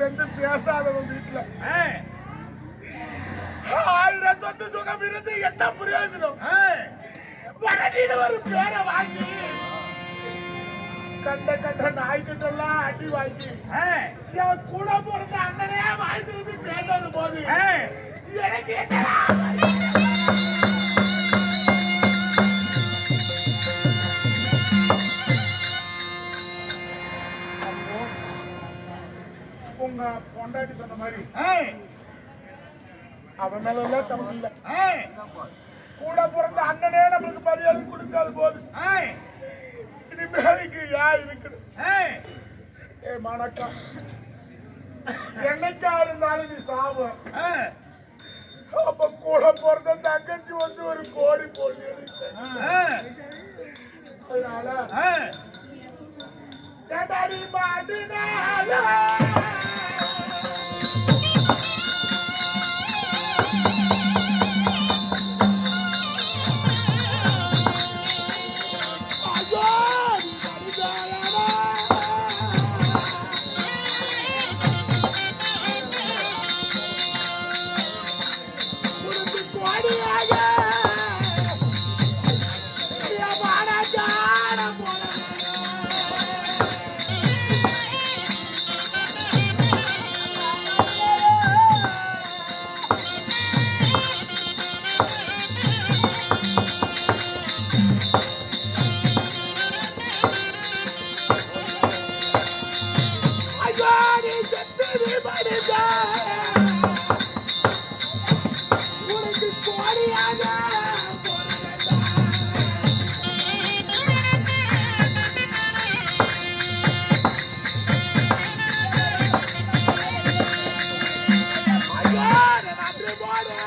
பிறந்து பேசாதவன் வீட்டுல ஆயிரம் சொத்து சுகம் இருந்து என்ன பிரயோஜனம்? வடதின்னு ஒரு பேரை வாங்கி கண்ட கண்ட நாய்கிட்ட எல்லாம் அடி வாங்கி என் கூட பிறந்த அண்ணனே வாழ்ந்துருந்து பேசுறது போது. எனக்கு என்னடா உங்க பொண்டாட்டி சொன்ன மாதிரி. அவன் மேல எல்லாம் தப்பு இல்ல. கூட பிறந்த அண்ணனே நம்மளுக்கு மரியாதை கொடுக்காத போது இனிமேலுக்கு ஏன் இருக்குது. ஏ மணக்கா என்னைக்கா இருந்தாலும் நீ சாவு. அப்ப கூட பிறந்த தங்கச்சி வந்து ஒரு கோடி போட்டு அதனால மாட்டினால Maria.